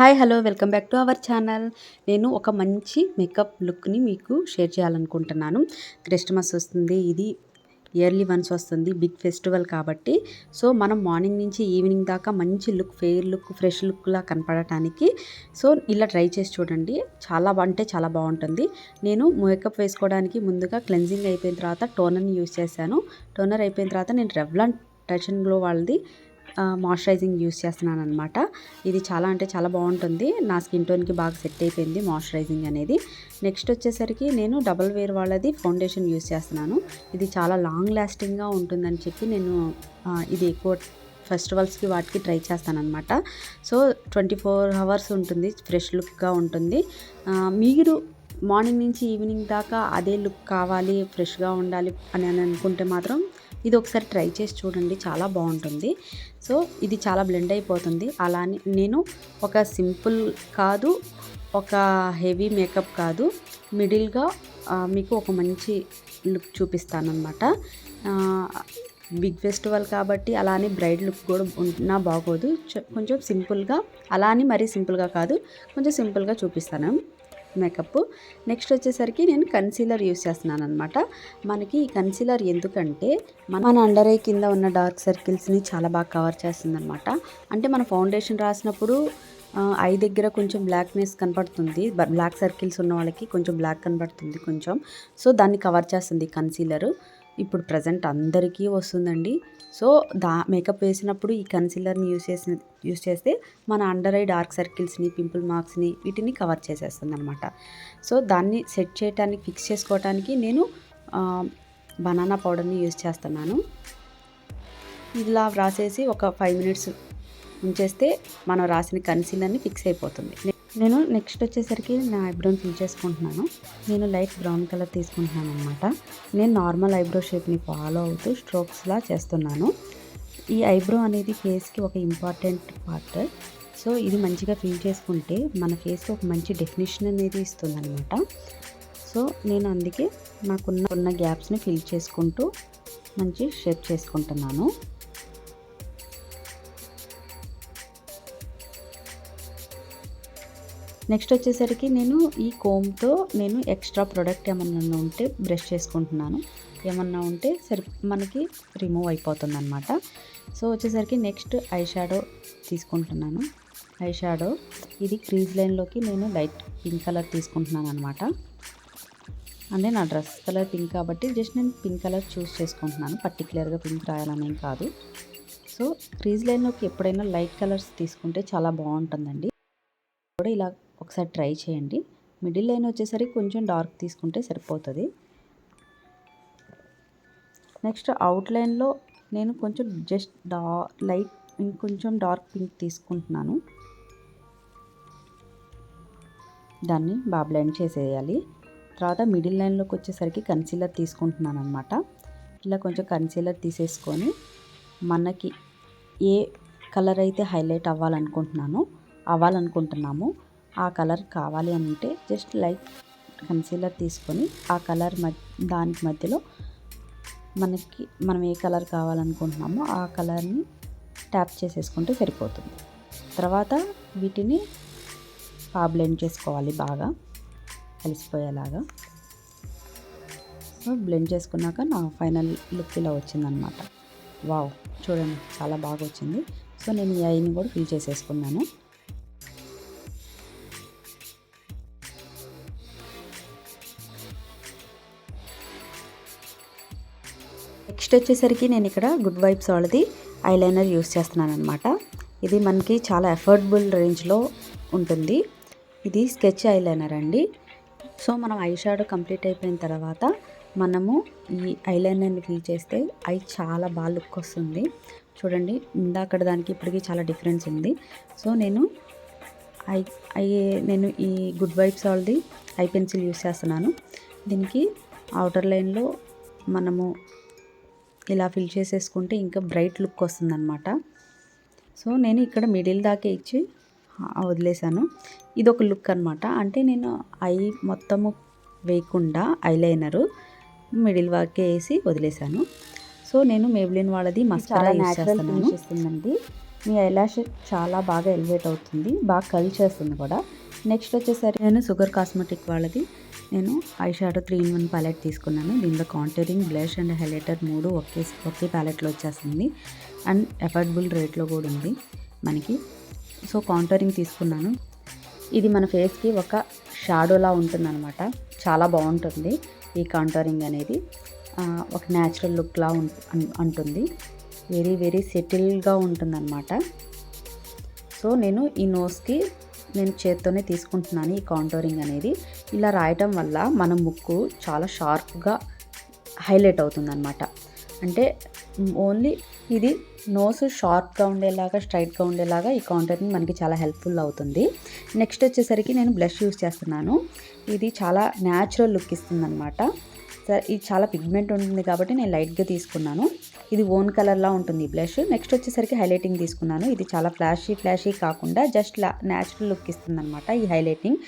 Hi hello welcome back to our channel. నేను ఒక మంచి మేకప్ లుక్ని మీకు షేర్ చేయాలనుకుంటున్నాను. క్రిస్టమస్ వస్తుంది ఇది ఇయర్లీ వన్స్ వస్తుంది బిగ్ ఫెస్టివల్ కాబట్టి. సో మనం మార్నింగ్ నుంచి ఈవినింగ్ దాకా మంచి లుక్ ఫెయిర్ లుక్ ఫ్రెష్ లుక్లా కనపడటానికి. సో ఇలా ట్రై చేసి చూడండి. చాలా అంటే చాలా బాగుంటుంది. నేను మేకప్ వేసుకోవడానికి ముందుగా క్లెన్జింగ్ అయిపోయిన తర్వాత టోనర్ని యూస్ చేశాను. టోనర్ అయిపోయిన తర్వాత నేను రెవ్లాన్ టచ్ అండ్ గ్లో వాళ్ళది మాయిశ్చరైజింగ్ యూస్ చేస్తున్నాను అనమాట ఇది చాలా అంటే చాలా బాగుంటుంది. నా స్కిన్ టోన్కి బాగా సెట్ అయిపోయింది మాయిశ్చరైజింగ్ అనేది. నెక్స్ట్ వచ్చేసరికి నేను డబల్ వేర్ వాళ్ళది ఫౌండేషన్ యూస్ చేస్తున్నాను. ఇది చాలా లాంగ్ లాస్టింగ్గా ఉంటుందని చెప్పి నేను ఇది ఎక్కువ ఫెస్టివల్స్కి వాటికి ట్రై చేస్తానమాట సో ట్వంటీ ఫోర్ అవర్స్ ఉంటుంది ఫ్రెష్ లుక్గా ఉంటుంది. మీరు మార్నింగ్ నుంచి ఈవినింగ్ దాకా అదే లుక్ కావాలి ఫ్రెష్గా ఉండాలి అని అనుకుంటే మాత్రం ఇది ఒకసారి ట్రై చేసి చూడండి చాలా బాగుంటుంది. సో ఇది చాలా బ్లెండ్ అయిపోతుంది. అలానే నేను ఒక సింపుల్ కాదు ఒక హెవీ మేకప్ కాదు మిడిల్గా మీకు ఒక మంచి లుక్ చూపిస్తానమాట బిగ్ ఫెస్టివల్ కాబట్టి అలానే బ్రైడ్ లుక్ కూడా ఉన్నా బాగోదు. కొంచెం సింపుల్గా అలా అని మరీ సింపుల్గా కాదు కొంచెం సింపుల్గా చూపిస్తాను. మేకప్. నెక్స్ట్ వచ్చేసరికి నేను కన్సీలర్ యూస్ చేస్తున్నాను అనమాట మనకి ఈ కన్సీలర్ ఎందుకంటే మన మన అండర్ ఐ కింద ఉన్న డార్క్ సర్కిల్స్ని చాలా బాగా కవర్ చేస్తుంది అనమాట అంటే మన ఫౌండేషన్ రాసినప్పుడు ఐ దగ్గర కొంచెం బ్లాక్నెస్ కనపడుతుంది. బ్లాక్ సర్కిల్స్ ఉన్న వాళ్ళకి కొంచెం బ్లాక్ కనపడుతుంది కొంచెం. సో దాన్ని కవర్ చేస్తుంది కన్సీలర్. ఇప్పుడు ప్రజెంట్ అందరికీ వస్తుందండి. సో దా మేకప్ వేసినప్పుడు ఈ కన్సీలర్ని యూస్ చేసిన యూస్ చేస్తే మన అండర్ ఐ డార్క్ సర్కిల్స్ని పింపుల్ మార్క్స్ని వీటిని కవర్ చేసేస్తుంది అనమాట సో దాన్ని సెట్ చేయడానికి ఫిక్స్ చేసుకోవడానికి నేను బనానా పౌడర్ని యూస్ చేస్తున్నాను. ఇలా వ్రాసేసి ఒక ఫైవ్ మినిట్స్ ఉంచేస్తే మనం రాసిన కన్సీలర్ని ఫిక్స్ అయిపోతుంది. నేను నెక్స్ట్ వచ్చేసరికి నా ఐబ్రోని ఫిల్ చేసుకుంటున్నాను. నేను లైట్ బ్రౌన్ కలర్ తీసుకుంటున్నాను అనమాట నేను నార్మల్ ఐబ్రో షేప్ని ఫాలో అవుతూ స్ట్రోక్స్లా చేస్తున్నాను. ఈ ఐబ్రో అనేది ఫేస్కి ఒక ఇంపార్టెంట్ పార్ట్ సో ఇది మంచిగా ఫిల్ చేసుకుంటే మన ఫేస్కి ఒక మంచి డెఫినేషన్ అనేది ఇస్తుందన్నమాట. సో నేను అందుకే నాకున్న ఉన్న గ్యాప్స్ని ఫిల్ చేసుకుంటూ మంచి షేప్ చేసుకుంటున్నాను. నెక్స్ట్ వచ్చేసరికి నేను ఈ కోమ్తో నేను ఎక్స్ట్రా ప్రోడక్ట్ ఏమన్నా ఉంటే బ్రష్ చేసుకుంటున్నాను. ఏమన్నా ఉంటే సరి మనకి రిమూవ్ అయిపోతుంది అనమాట సో వచ్చేసరికి నెక్స్ట్ ఐ షాడో తీసుకుంటున్నాను. ఐ షాడో ఇది క్రీజ్ లైన్లోకి నేను లైట్ పింక్ కలర్ తీసుకుంటున్నాను అనమాట అంటే నా డ్రెస్ కలర్ పింక్ కాబట్టి జస్ట్ నేను పింక్ కలర్ చూస్ చేసుకుంటున్నాను. పర్టికులర్గా పింక్ రాయాలనేం కాదు. సో క్రీజ్ లైన్లోకి ఎప్పుడైనా లైట్ కలర్స్ తీసుకుంటే చాలా బాగుంటుందండి. కూడా ఇలా ఒకసారి ట్రై చేయండి. మిడిల్ లైన్ వచ్చేసరికి కొంచెం డార్క్ తీసుకుంటే సరిపోతుంది. నెక్స్ట్ అవుట్ లైన్లో నేను కొంచెం జస్ట్ డా లైట్ ఇంకొంచెం డార్క్ పింక్ తీసుకుంటున్నాను. దాన్ని బాగా బ్లెండ్ చేసేయాలి. తర్వాత మిడిల్ లైన్లోకి వచ్చేసరికి కన్సీలర్ తీసుకుంటున్నాను అనమాట ఇలా కొంచెం కన్సీలర్ తీసేసుకొని మనకి ఏ కలర్ అయితే హైలైట్ అవ్వాలనుకుంటున్నానో అవ్వాలనుకుంటున్నామో ఆ కలర్ కావాలి అంటే జస్ట్ లైట్ కన్సీలర్ తీసుకొని ఆ కలర్ దానికి మధ్యలో మనకి మనం ఏ కలర్ కావాలనుకుంటున్నామో ఆ కలర్ని ట్యాప్ చేసేసుకుంటే సరిపోతుంది. తర్వాత వీటిని బాగా బ్లెండ్ చేసుకోవాలి బాగా కలిసిపోయేలాగా. సో బ్లెండ్ చేసుకున్నాక నా ఫైనల్ లుక్ ఇలా వచ్చిందనమాట. వావ్ చూడండి చాలా బాగా వచ్చింది. సో నేను ఈ ఐని కూడా ఫిల్ చేసేసుకున్నాను. నెక్స్ట్ వచ్చేసరికి నేను ఇక్కడ గుడ్ వైబ్స్ వాళ్ళది ఐలైనర్ యూస్ చేస్తున్నాను అనమాట ఇది మనకి చాలా అఫోర్డబుల్ రేంజ్లో ఉంటుంది. ఇది స్కెచ్ ఐలైనర్ అండి. సో మనం ఐ షాడో కంప్లీట్ అయిపోయిన తర్వాత మనము ఈ ఐలైనర్ని ఫిల్ చేస్తే ఐ చాలా బాగా లుక్ వస్తుంది. చూడండి ఇందాకడ దానికి ఇప్పటికీ చాలా డిఫరెన్స్ ఉంది. సో నేను ఐ ఐ నేను ఈ గుడ్ వైబ్స్ వాళ్ళది ఐ పెన్సిల్ యూస్ చేస్తున్నాను. దీనికి అవుటర్ లైన్లో మనము ఇలా ఫిల్ చేసేసుకుంటే ఇంకా బ్రైట్ లుక్ వస్తుందన్నమాట. సో నేను ఇక్కడ మిడిల్ దాకా ఇచ్చి ఆ, వదిలేసాను ఇది ఒక లుక్ అనమాట అంటే నేను ఐ మొత్తము వేయకుండా ఐలైనరు మిడిల్ వాకే వేసి వదిలేసాను సో నేను మేబ్లిన్ వాళ్ళది మస్కరా యూస్ చేస్తున్నాను. ఇస్తుందండి. మీ ఐలాష్ చాలా బాగా ఎలివేట్ అవుతుంది. బాగా కల్ చేస్తుంది కూడా. నెక్స్ట్ వచ్చేసరికి నేను షుగర్ కాస్మెటిక్ వాళ్ళది. నేను eye shadow three in one palette తీసుకున్నాను. దీనిలో కాంటరింగ్ బ్లష్ అండ్ హైలైటర్ మూడు ఒకే ఒకే ప్యాలెట్లో వచ్చేస్తుంది. అండ్ అఫోర్డబుల్ రేట్లో కూడా ఉంది మనకి. సో కాంటరింగ్ తీసుకున్నాను. ఇది మన ఫేస్కి ఒక షాడోలా ఉంటుందన్నమాట. చాలా బాగుంటుంది ఈ కాంటరింగ్ అనేది. ఒక న్యాచురల్ లుక్లా ఉంటుంది వెరీ వెరీ సెటిల్గా ఉంటుందన్నమాట. సో నేను ఈ నోస్కి నేను చేత్తోనే తీసుకుంటున్నాను ఈ కాంటోరింగ్ అనేది. ఇలా రాయటం వల్ల మన ముక్కు చాలా షార్ప్గా హైలైట్ అవుతుందన్నమాట. అంటే ఓన్లీ ఇది నోస్ షార్ప్గా ఉండేలాగా స్ట్రైట్గా ఉండేలాగా ఈ కాంటోరింగ్ మనకి చాలా హెల్ప్ఫుల్ అవుతుంది. నెక్స్ట్ వచ్చేసరికి నేను బ్లష్ యూస్ చేస్తున్నాను. ఇది చాలా న్యాచురల్ లుక్ ఇస్తుందన్నమాట. సరే ఇది చాలా పిగ్మెంట్ ఉంటుంది కాబట్టి నేను లైట్గా తీసుకున్నాను. ఇది ఓన్ కలర్లా ఉంటుంది బ్లష్. నెక్స్ట్ వచ్చేసరికి హైలైటింగ్ తీసుకున్నాను. ఇది చాలా ఫ్లాషీ ఫ్లాషీ కాకుండా జస్ట్ న్యాచురల్ లుక్ ఇస్తుందన్నమాట ఈ హైలైటింగ్.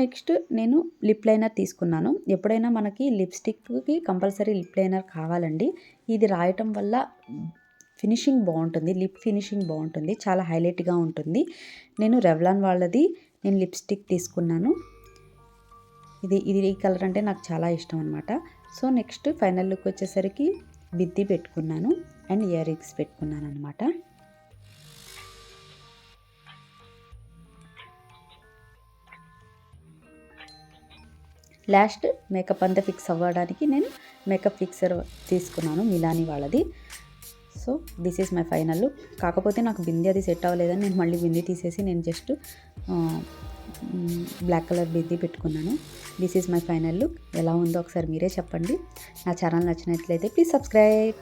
నెక్స్ట్ నేను లిప్ లైనర్ తీసుకున్నాను. ఎప్పుడైనా మనకి లిప్స్టిక్కి కంపల్సరీ లిప్ లైనర్ కావాలండి. ఇది రాయటం వల్ల ఫినిషింగ్ బాగుంటుంది లిప్ ఫినిషింగ్ బాగుంటుంది చాలా హైలైట్గా ఉంటుంది. నేను రెవ్లాన్ వాళ్ళది నేను లిప్స్టిక్ తీసుకున్నాను. ఇది ఇది ఈ కలర్ అంటే నాకు చాలా ఇష్టం అనమాట సో నెక్స్ట్ ఫైనల్ లుక్ వచ్చేసరికి బిద్ది పెట్టుకున్నాను అండ్ ఇయర్ రింగ్స్ పెట్టుకున్నాను అనమాట లాస్ట్ మేకప్ అంతా ఫిక్స్ అవ్వడానికి నేను మేకప్ ఫిక్సర్ తీసుకున్నాను మిలాని వాళ్ళది. So this is my final look కాకపోతే నాకు బింది అది సెట్ అవ్వలేదని నేను మళ్ళీ బింది తీసేసి నేను జస్ట్ బ్లాక్ కలర్ బిద్ది పెట్టుకున్నాను. This is my final look ఎలా ఉందో ఒకసారి మీరే చెప్పండి. నా ఛానల్ నచ్చినట్లయితే ప్లీజ్ సబ్స్క్రైబ్.